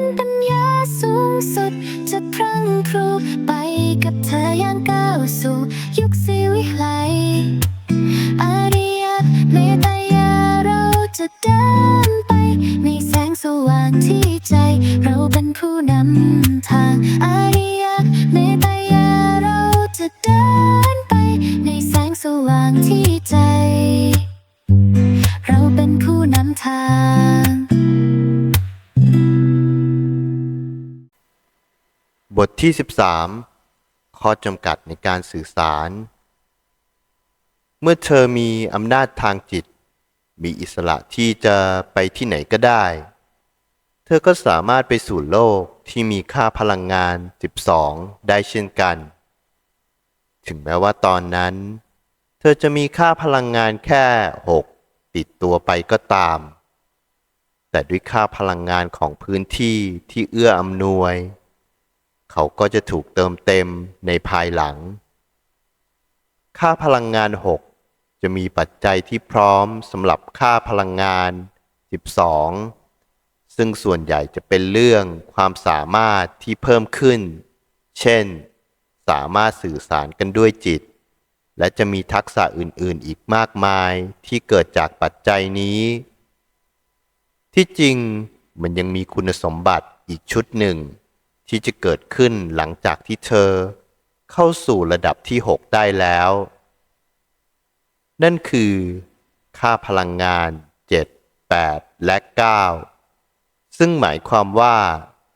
นปัญญาสูงสุด จะพรั่งพรูไปกับเธออย่างก้าวสู่ ยุคสิวิไล บทที่ 13 ข้อจำกัดในการสื่อสาร เมื่อเธอมีอำนาจทางจิต มีอิสระที่จะไปที่ไหนก็ได้ เธอก็สามารถไปสู่โลกที่มีค่าพลังงาน 12 ได้เช่นกัน ถึงแม้ว่าตอนนั้น เธอจะมีค่าพลังงานแค่ 6 ติดตัวไปก็ตาม แต่ด้วยค่าพลังงานของพื้นที่ที่เอื้ออำนวย เขาก็จะถูกเติมเต็มในภายหลัง ค่าพลังงาน 6 จะมีปัจจัยที่พร้อมสำหรับค่าพลังงาน 12 ซึ่งส่วนใหญ่จะเป็นเรื่องความสามารถที่เพิ่มขึ้น เช่น สามารถสื่อสารกันด้วยจิต และจะมีทักษะอื่น ๆ อีกมากมายที่เกิดจากปัจจัยนี้ ที่จริงมันยังมีคุณสมบัติอีกชุดหนึ่ง ที่จะเกิดขึ้นหลังจากที่เธอ เข้าสู่ระดับที่ 6 ได้แล้ว นั่นคือ ค่าพลังงาน 7 8 และ 9 ซึ่งหมายความว่า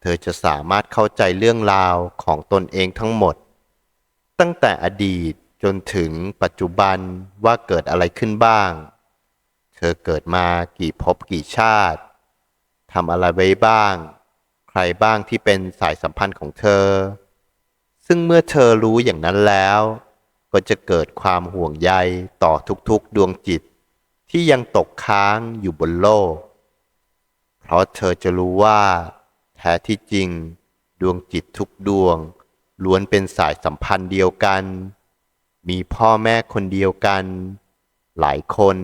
เธอจะสามารถเข้าใจเรื่องราวของตนเองทั้งหมด ตั้งแต่อดีตจนถึงปัจจุบันว่าเกิดอะไรขึ้นบ้าง เธอเกิดมากี่ภพกี่ชาติทำอะไรไว้บ้าง ใครบ้างที่เป็นสายสัมพันธ์ของเธอ ซึ่งเมื่อเธอรู้อย่างนั้นแล้ว ก็จะเกิดความห่วงใยต่อทุกๆดวงจิต ที่ยังตกค้างอยู่บนโลก เพราะเธอจะรู้ว่า แท้ที่จริง ดวงจิตทุกดวง ล้วนเป็นสายสัมพันธ์เดียวกัน มีพ่อแม่คนเดียวกัน หลายคน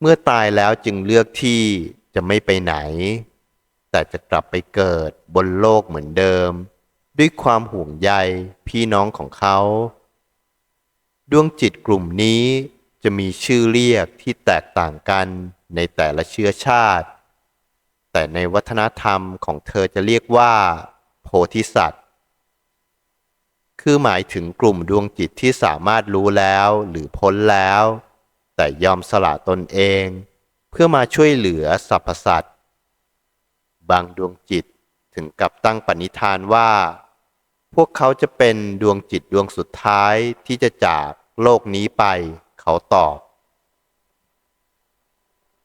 เมื่อตายแล้วจึงเลือกที่จะไม่ไปไหน แต่จะกลับไปเกิดบนโลกเหมือนเดิม ด้วยความห่วงใยพี่น้องของเขา ดวงจิตกลุ่มนี้จะมีชื่อเรียกที่แตกต่างกันในแต่ละเชื้อชาติ แต่ในวัฒนธรรมของเธอจะเรียกว่า โพธิสัตว์ คือหมายถึงกลุ่มดวงจิตที่สามารถรู้แล้วหรือพ้นแล้ว แต่ยอมสละตนเอง เพื่อมาช่วยเหลือสรรพสัตว์ บางดวงจิตถึงกับตั้งปณิธานว่า พวกเขาจะเป็นดวงจิตดวงสุดท้ายที่จะจากโลกนี้ไป เขาตอบ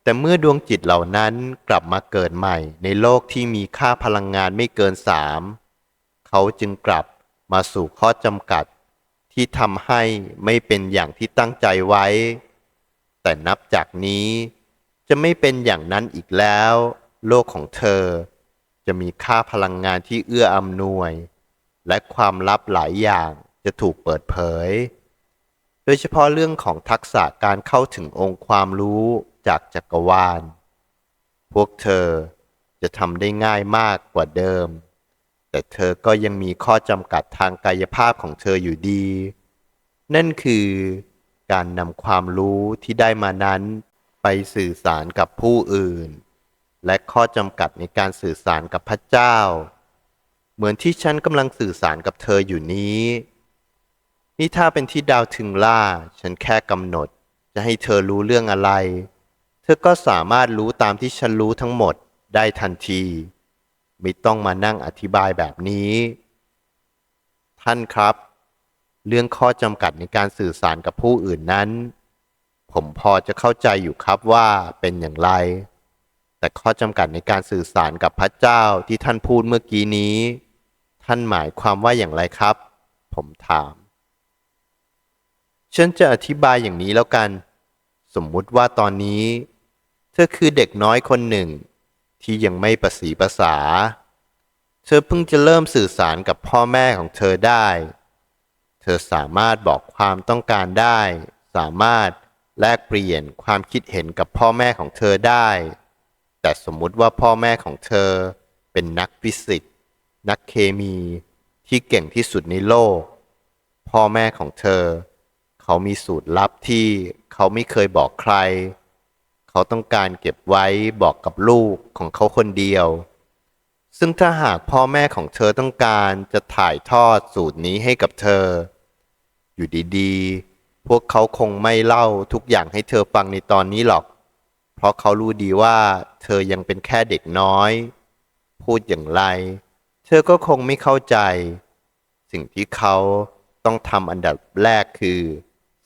แต่เมื่อดวงจิตเหล่านั้นกลับมาเกิดใหม่ในโลกที่มีค่าพลังงานไม่เกินสามเขาจึงกลับมาสู่ข้อจำกัดที่ทำให้ไม่เป็นอย่างที่ตั้งใจไว้ แต่นับจากนี้จะไม่เป็นอย่างนั้นอีกแล้ว โลกของเธอ จะมีค่าพลังงานที่เอื้ออำนวย และความลับหลายอย่างจะถูกเปิดเผย โดยเฉพาะเรื่องของทักษะการเข้าถึงองค์ความรู้จากจักรวาล พวกเธอจะทำได้ง่ายมากกว่าเดิม แต่เธอก็ยังมีข้อจำกัดทางกายภาพของเธออยู่ดี นั่นคือการนำความรู้ที่ได้มานั้นไปสื่อสารกับผู้อื่น และข้อจำกัดในการสื่อสารกับพระเจ้า เหมือนที่ฉันกำลังสื่อสารกับเธออยู่นี้ นี่ถ้าเป็นที่ดาวถึงล่า ฉันแค่กำหนด จะให้เธอรู้เรื่องอะไร เธอก็สามารถรู้ตามที่ฉันรู้ทั้งหมดได้ทันที ไม่ต้องมานั่งอธิบายแบบนี้ ท่านครับ เรื่องข้อจำกัดในการสื่อสารกับผู้อื่นนั้น ผมพอจะเข้าใจอยู่ครับว่าเป็นอย่างไร แต่ข้อจำกัดในการสื่อสารกับพระเจ้าที่ท่านพูดเมื่อกี้นี้ ท่านหมายความว่าอย่างไรครับ ผมถาม ฉันจะอธิบายอย่างนี้แล้วกัน สมมุติว่าตอนนี้ เธอคือเด็กน้อยคนหนึ่ง ที่ยังไม่ประสีภาษา เธอเพิ่งจะเริ่มสื่อสารกับพ่อแม่ของเธอได้ เธอสามารถบอกความต้องการได้ สามารถแลกเปลี่ยนความคิดเห็นกับพ่อแม่ของเธอได้ แต่สมมุติว่าพ่อแม่ของเธอเป็นเป็นนักฟิสิกส์นักเคมีที่เก่งที่สุดในโลก พ่อแม่ของเธอ เขามีสูตรลับที่เขาไม่เคยบอกใคร เขาต้องการเก็บไว้บอกกับลูกของเขาคนเดียว ซึ่งถ้าหากพ่อแม่ของเธอต้องการจะถ่ายทอดสูตรนี้ให้กับเธอ อยู่ดีๆ พวกเขาคงไม่เล่าทุกอย่างให้เธอฟังในตอนนี้หรอก เพราะเขารู้ดีว่า เธอยังเป็นแค่เด็กน้อย พูดอย่างไร เธอก็คงไม่เข้าใจ สิ่งที่เขาต้องทำอันดับแรกคือ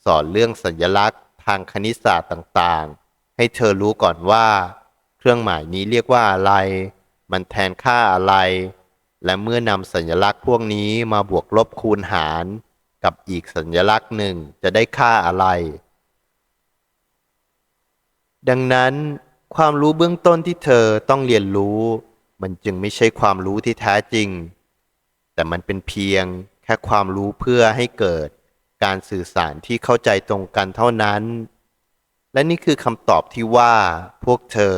สอนเรื่องสัญลักษณ์ทางคณิตศาสตร์ต่างๆ ให้เธอรู้ก่อนว่า เครื่องหมายนี้เรียกว่าอะไร มันแทนค่าอะไร และเมื่อนำสัญลักษณ์พวกนี้มาบวกลบคูณหาร กับอีกสัญลักษณ์หนึ่งจะได้ค่าอะไร ดังนั้นความรู้เบื้องต้นที่เธอต้องเรียนรู้ มันจึงไม่ใช่ความรู้ที่แท้จริง แต่มันเป็นเพียงแค่ความรู้เพื่อให้เกิดการสื่อสารที่เข้าใจตรงกันเท่านั้น และนี่คือคำตอบที่ว่าพวกเธอ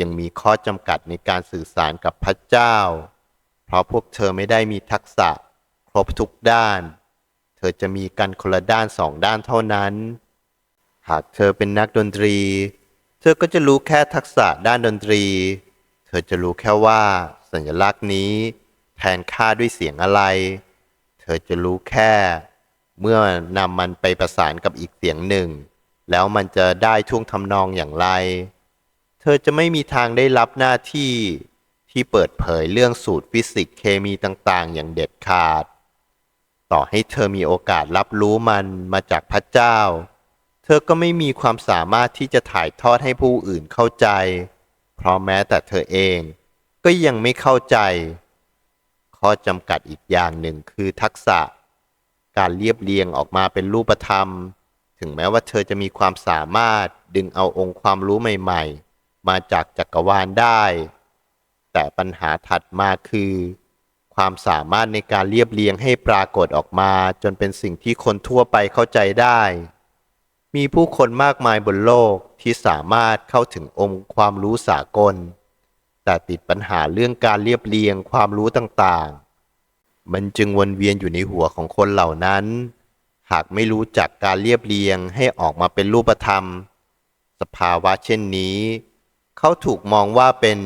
ยังมีข้อจำกัดในการสื่อสารกับพระเจ้า เพราะพวกเธอไม่ได้มีทักษะครบทุกด้าน เธอจะมีกันคนละด้านสองด้านเท่านั้น หากเธอเป็นนักดนตรี ธอก็จะรู้แค่ทักษะด้านดนตรี เธอจะรู้แค่ว่า สัญลักษณ์นี้ แทนค่าด้วยเสียงอะไร เธอจะรู้แค่ เมื่อนำมันไปประสานกับอีกเสียงหนึ่ง แล้วมันจะได้ท่วงทำนองอย่างไร เธอจะไม่มีทางได้รับหน้าที่ที่เปิดเผยเรื่องสูตรฟิสิกส์เคมีต่างๆ อย่างเด็ดขาด ต่อให้เธอมีโอกาสรับรู้มันมาจากพระเจ้า เธอก็ไม่มีความสามารถที่จะถ่ายทอดให้ผู้อื่นเข้าใจ เพราะแม้แต่เธอเองก็ยังไม่เข้าใจ ข้อจำกัดอีกอย่างหนึ่งคือทักษะ การเรียบเรียงออกมาเป็นรูปธรรม ถึงแม้ว่าเธอจะมีความสามารถดึงเอาองค์ความรู้ใหม่ ๆ มาจากจักรวาลได้ แต่ปัญหาถัดมาคือ ความสามารถในการเรียบเรียงให้ปรากฏออกมา จนเป็นสิ่งที่คนทั่วไปเข้าใจได้ มีผู้คนมากมายบนโลกที่สามารถเข้าถึงองค์ความรู้สากล แต่ติดปัญหาเรื่องการเรียบเรียงความรู้ต่างๆ มันจึงวนเวียนอยู่ในหัวของคนเหล่านั้น หากไม่รู้จักการเรียบเรียงให้ออกมาเป็นรูปธรรม สภาวะเช่นนี้ เขาถูกมองว่าเป็น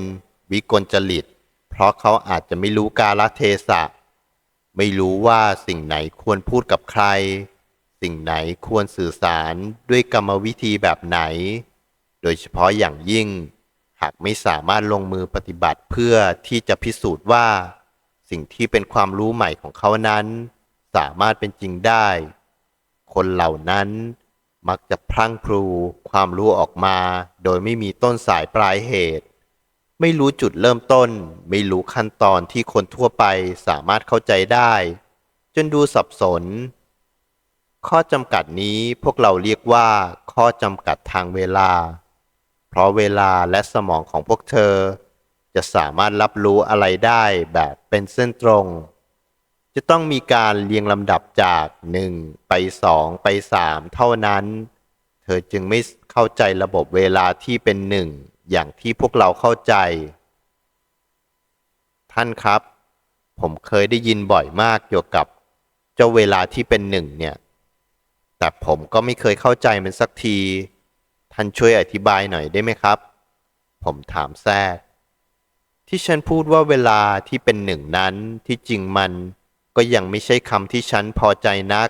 วิกลจริต เพราะเขาอาจจะไม่รู้กาลเทศะ ไม่รู้ว่าสิ่งไหนควรพูดกับใคร สิ่งไหนควรสื่อสารด้วยกรรมวิธีแบบไหน โดยเฉพาะอย่างยิ่ง หากไม่สามารถลงมือปฏิบัติเพื่อที่จะพิสูจน์ว่า สิ่งที่เป็นความรู้ใหม่ของเขานั้น สามารถเป็นจริงได้ คนเหล่านั้นมักจะพลั้งพลูความรู้ออกมา โดยไม่มีต้นสายปลายเหตุ ไม่รู้จุดเริ่มต้น ไม่รู้ขั้นตอนที่คนทั่วไปสามารถเข้าใจได้ จนดูสับสน ข้อจำกัดนี้พวกเราเรียกว่า ข้อจำกัดทางเวลา เพราะเวลาและสมองของพวกเธอ จะสามารถรับรู้อะไรได้แบบเป็นเส้นตรง จะต้องมีการเรียงลำดับจาก 1 ไป 2 ไป 3 เท่านั้น เธอจึงไม่เข้าใจระบบเวลาที่เป็นหนึ่งอย่างที่พวกเราเข้าใจ ท่านครับ ผมเคยได้ยินบ่อยมากเกี่ยวกับ เจ้าเวลาที่เป็นหนึ่งเนี่ย แต่ผมก็ไม่เคยเข้าใจมันสักที ท่านช่วยอธิบายหน่อยได้ไหมครับ ผมถามแทรก ที่ฉันพูดว่าเวลาที่เป็นหนึ่งนั้นที่จริงมันก็ยังไม่ใช่คำที่ฉันพอใจนัก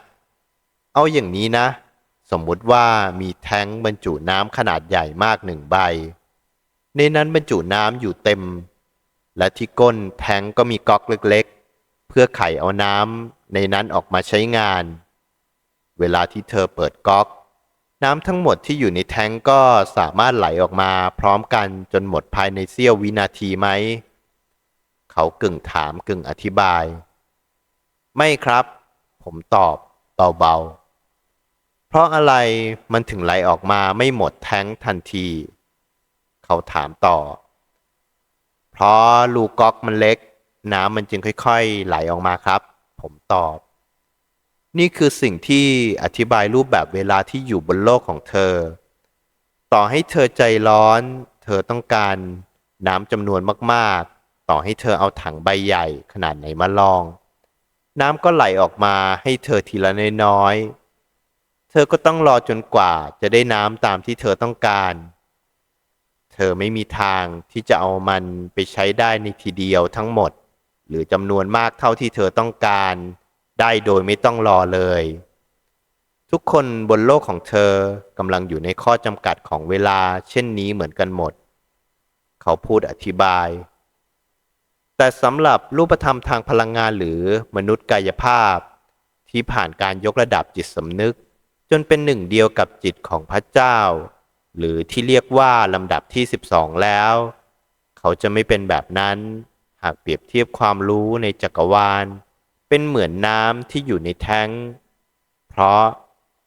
เอาอย่างนี้นะ สมมุติว่ามีแท้งบรรจุน้ำขนาดใหญ่มากหนึ่งใบ ในนั้นบรรจุน้ำอยู่เต็ม และที่ก้นแท้งก็มีก๊อกเล็กๆ เพื่อไขเอาน้ำในนั้นออกมาใช้งาน เวลาที่เธอเปิดก๊อก น้ำทั้งหมดที่อยู่ในแท้งก็สามารถไหลออกมาพร้อมกันจนหมดภายในเสี้ยววินาทีไหม เขากึ่งถามกึ่งอธิบาย ไม่ครับ ผมตอบเบาๆ เพราะอะไรมันถึงไหลออกมาไม่หมดแท้งทันที เขาถามต่อ เพราะลูกก๊อกมันเล็ก น้ำมันจึงค่อยๆ ไหลออกมาครับ ผมตอบ นี่คือสิ่งที่อธิบายรูปแบบเวลาที่อยู่บนโลกของเธอ ต่อให้เธอใจร้อน เธอต้องการน้ำจำนวนมากต่อให้เธอเอาถังใบใหญ่ขนาดไหนมาลอง น้ำก็ไหลออกมาให้เธอทีละน้อยๆ เธอก็ต้องรอจนกว่าจะได้น้ำตามที่เธอต้องการ เธอไม่มีทางที่จะเอามันไปใช้ได้ในทีเดียวทั้งหมด หรือจำนวนมากเท่าที่เธอต้องการ ได้โดยไม่ต้องรอเลย ทุกคนบนโลกของเธอกำลังอยู่ในข้อจำกัดของเวลาเช่นนี้เหมือนกันหมด เขาพูดอธิบาย แต่สำหรับรูปธรรมทางพลังงานหรือมนุษย์กายภาพ ที่ผ่านการยกระดับจิตสำนึก จนเป็นหนึ่งเดียวกับจิตของพระเจ้า หรือที่เรียกว่าลำดับที่ 12 แล้ว เขาจะไม่เป็นแบบนั้น หากเปรียบเทียบความรู้ในจักรวาล เป็นเหมือนน้ำที่อยู่ในแท้ง เพราะ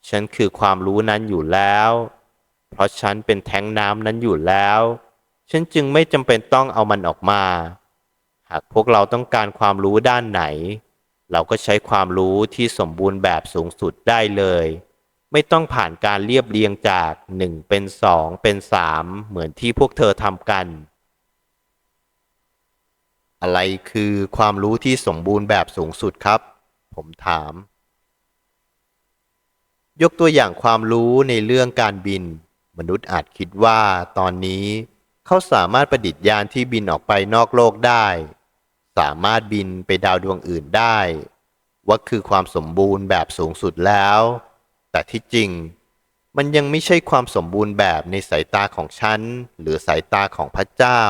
ฉันคือความรู้นั้นอยู่แล้ว เพราะฉันเป็นแท้งน้ำนั้นอยู่แล้ว ฉันจึงไม่จำเป็นต้องเอามันออกมา หากพวกเราต้องการความรู้ด้านไหน เราก็ใช้ความรู้ที่สมบูรณ์แบบสูงสุดได้เลย ไม่ต้องผ่านการเรียบเรียงจากหนึ่งเป็นสองเป็นสามเหมือนที่พวกเธอทำกัน อะไรคือความรู้ที่สมบูรณ์แบบสูงสุดครับ ผมถาม ยกตัวอย่างความรู้ในเรื่องการบิน มนุษย์อาจคิดว่าตอนนี้เขาสามารถประดิษฐ์ยานที่บินออกไปนอกโลกได้ สามารถบินไปดาวดวงอื่นได้ ว่าคือความสมบูรณ์แบบสูงสุดแล้ว แต่ที่จริง มันยังไม่ใช่ความสมบูรณ์แบบในสายตาของฉันหรือสายตาของพระเจ้า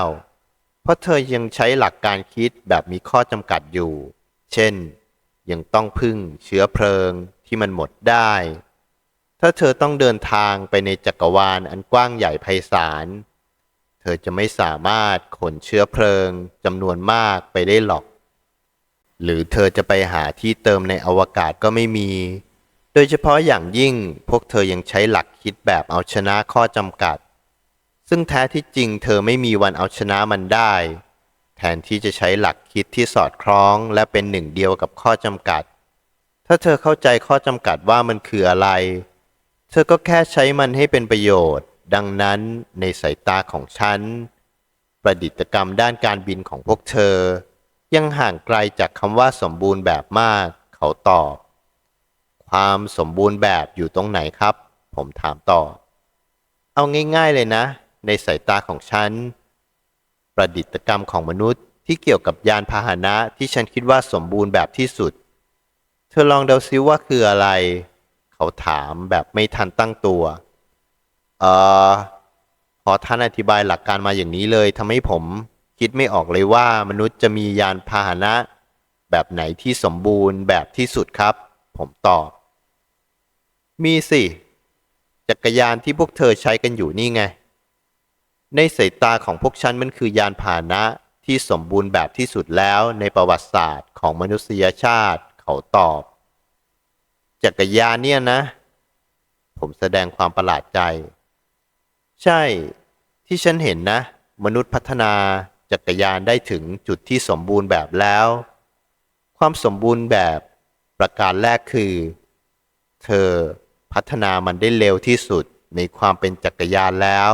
เพราะเธอยังใช้หลักการคิดแบบมีข้อจำกัดอยู่ เช่น ยังต้องพึ่งเชื้อเพลิงที่มันหมดได้ ถ้าเธอต้องเดินทางไปในจักรวาลอันกว้างใหญ่ไพศาล เธอจะไม่สามารถขนเชื้อเพลิงจำนวนมากไปได้หรอก หรือเธอจะไปหาที่เติมในอวกาศก็ไม่มี โดยเฉพาะอย่างยิ่งพวกเธอยังใช้หลักคิดแบบเอาชนะข้อจำกัด ซึ่งแท้ที่จริงเธอไม่มีวันเอาชนะมันได้ แทนที่จะใช้หลักคิดที่สอดคล้องและเป็นหนึ่งเดียวกับข้อจำกัด ถ้าเธอเข้าใจข้อจำกัดว่ามันคืออะไร เธอก็แค่ใช้มันให้เป็นประโยชน์ ดังนั้นในสายตาของฉัน ประดิษฐกรรมด้านการบินของพวกเธอ ยังห่างไกลจากคำว่าสมบูรณ์แบบมาก เขาตอบ ความสมบูรณ์แบบอยู่ตรงไหนครับ ผมถามต่อ เอาง่ายๆเลยนะ ในสายตาของฉัน ประดิษฐกรรมของมนุษย์ที่เกี่ยวกับยานพาหนะที่ฉันคิดว่าสมบูรณ์แบบที่สุด เธอลองเดาซิว่าคืออะไร เขาถามแบบไม่ทันตั้งตัว เอ่อพอท่านอธิบายหลักการมาอย่างนี้เลยทำให้ผมคิดไม่ออกเลยว่ามนุษย์จะมียานพาหนะ แบบไหนที่สมบูรณ์แบบที่สุดครับ ผมตอบ มีสิ จักรยานที่พวกเธอใช้กันอยู่นี่ไง ในสายตาของพวกฉันมันคือยานพาหนะที่สมบูรณ์แบบที่สุดแล้วในประวัติศาสตร์ของมนุษยชาติเขาตอบ จักรยานเนี่ยนะ ผมแสดงความประหลาดใจ ใช่ที่ฉันเห็นนะ มนุษย์พัฒนาจักรยานได้ถึงจุดที่สมบูรณ์แบบแล้ว ความสมบูรณ์แบบประการแรกคือ เธอพัฒนามันได้เร็วที่สุดในความเป็นจักรยานแล้ว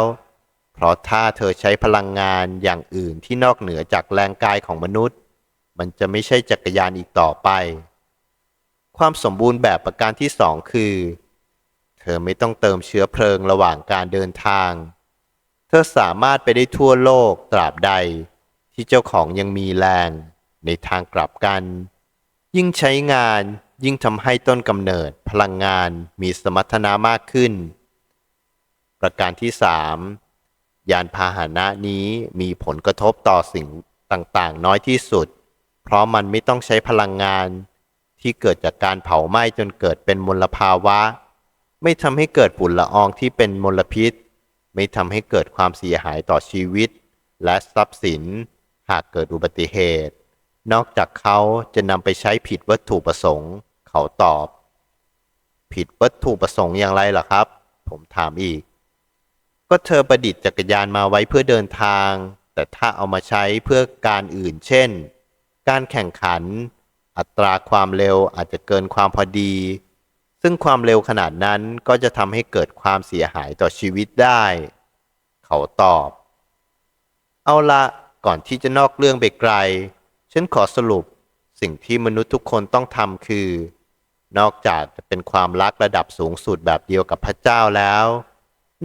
เพราะถ้าเธอใช้พลังงานอย่างอื่นที่นอกเหนือจากแรงกายของมนุษย์ มันจะไม่ใช่จักรยานอีกต่อไป ความสมบูรณ์แบบประการที่สองคือ เธอไม่ต้องเติมเชื้อเพลิงระหว่างการเดินทาง เธอสามารถไปได้ทั่วโลกตราบใด ที่เจ้าของยังมีแรง ในทางกลับกัน ยิ่งใช้งานยิ่งทำให้ต้นกำเนิดพลังงานมีสมรรถนะมากขึ้น ประการที่สาม ยานพาหนะนี้มีผลกระทบต่อสิ่งต่างๆ น้อยที่สุด เพราะมันไม่ต้องใช้พลังงาน ที่เกิดจากการเผาไหม้จนเกิดเป็นมลภาวะ ไม่ทำให้เกิดฝุ่นละอองที่เป็นมลพิษ ไม่ทำให้เกิดความเสียหายต่อชีวิต และทรัพย์สิน หากเกิดอุบัติเหตุ นอกจากเขาจะนำไปใช้ผิดวัตถุประสงค์ เขาตอบ ผิดวัตถุประสงค์อย่างไรล่ะครับ ผมถามอีก ก็เธอประดิษฐ์จักรยานมาไว้เพื่อเดินทาง แต่ถ้าเอามาใช้เพื่อการอื่น เช่น การแข่งขัน อัตราความเร็วอาจจะเกินความพอดี ซึ่งความเร็วขนาดนั้นก็จะทำให้เกิดความเสียหายต่อชีวิตได้ เขาตอบ เอาละก่อนที่จะนอกเรื่องไปไกล ฉันขอสรุปสิ่งที่มนุษย์ทุกคนต้องทำคือ นอกจากจะเป็นความรักระดับสูงสุดแบบเดียวกับพระเจ้าแล้ว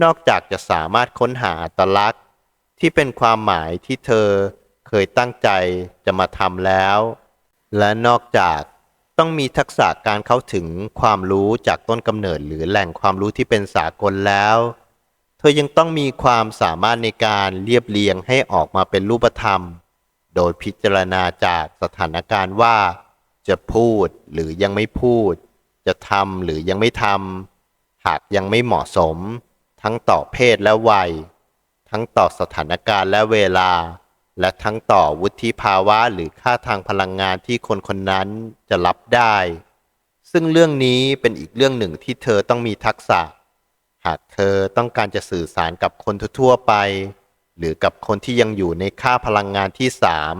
นอกจากจะสามารถค้นหาอัตลักษณ์ ที่เป็นความหมายที่เธอเคยตั้งใจจะมาทำแล้ว และนอกจากต้องมีทักษะการเข้าถึงความรู้จากต้นกำเนิดหรือแหล่งความรู้ที่เป็นสากลแล้ว เธอยังต้องมีความสามารถในการเรียบเรียงให้ออกมาเป็นรูปธรรม โดยพิจารณาจากสถานการณ์ว่า จะพูดหรือยังไม่พูด จะทำหรือยังไม่ทำหากยังไม่เหมาะสม ทั้งต่อเพศและวัย ทั้งต่อสถานการณ์และเวลา และทั้งต่อวุฒิภาวะหรือค่าทางพลังงานที่คนคนนั้นจะรับได้ ซึ่งเรื่องนี้เป็นอีกเรื่องหนึ่งที่เธอต้องมีทักษะ หากเธอต้องการจะสื่อสารกับคนทั่วไป หรือกับคนที่ยังอยู่ในค่าพลังงานที่สาม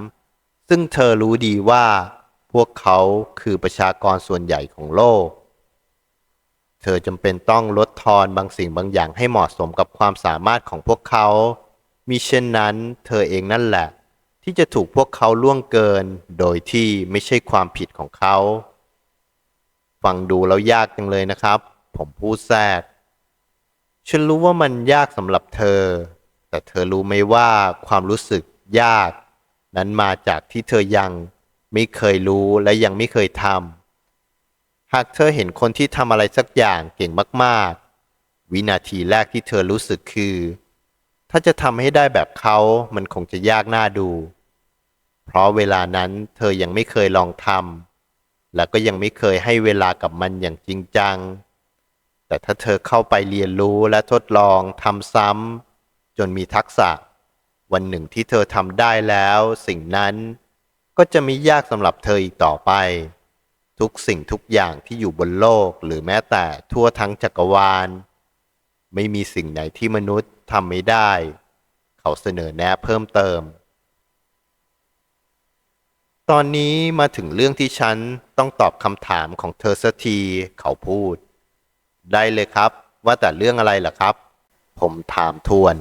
ซึ่งเธอรู้ดีว่า พวกเขาคือประชากรส่วนใหญ่ของโลก เธอจำเป็นต้องลดทอนบางสิ่งบางอย่างให้เหมาะสมกับความสามารถของพวกเขา มิเช่นนั้น เธอเองนั่นแหละ ที่จะถูกพวกเขาล่วงเกิน โดยที่ไม่ใช่ความผิดของเขา ฟังดูแล้วยากจังเลยนะครับ ผมพูดแทรก ฉันรู้ว่ามันยากสำหรับเธอ แต่เธอรู้ไหมว่าความรู้สึกยาก นั้นมาจากที่เธอยังไม่เคยรู้และยังไม่เคยทำ หากเธอเห็นคนที่ทำอะไรสักอย่างเก่งมากๆ วินาทีแรกที่เธอรู้สึกคือ ถ้าจะทำให้ได้แบบเขามันคงจะยากน่าดู เพราะเวลานั้นเธอยังไม่เคยลองทำและก็ยังไม่เคยให้เวลากับมันอย่างจริงจัง แต่ถ้าเธอเข้าไปเรียนรู้และทดลองทำซ้ำจนมีทักษะ วันหนึ่งที่เธอทำได้แล้ว สิ่งนั้นก็จะไม่ยากสำหรับเธออีกต่อไป ทุกสิ่งทุกอย่างที่อยู่บนโลกหรือแม้แต่ทั่วทั้งจักรวาล ไม่มีสิ่งไหนที่มนุษย์ทำไม่ได้ เขาเสนอแนะเพิ่มเติม ตอนนี้มาถึงเรื่องที่ฉันต้องตอบคำถามของเธอสักทีเขาพูด ได้เลยครับว่าแต่เรื่องอะไรล่ะครับ ผมถามทวน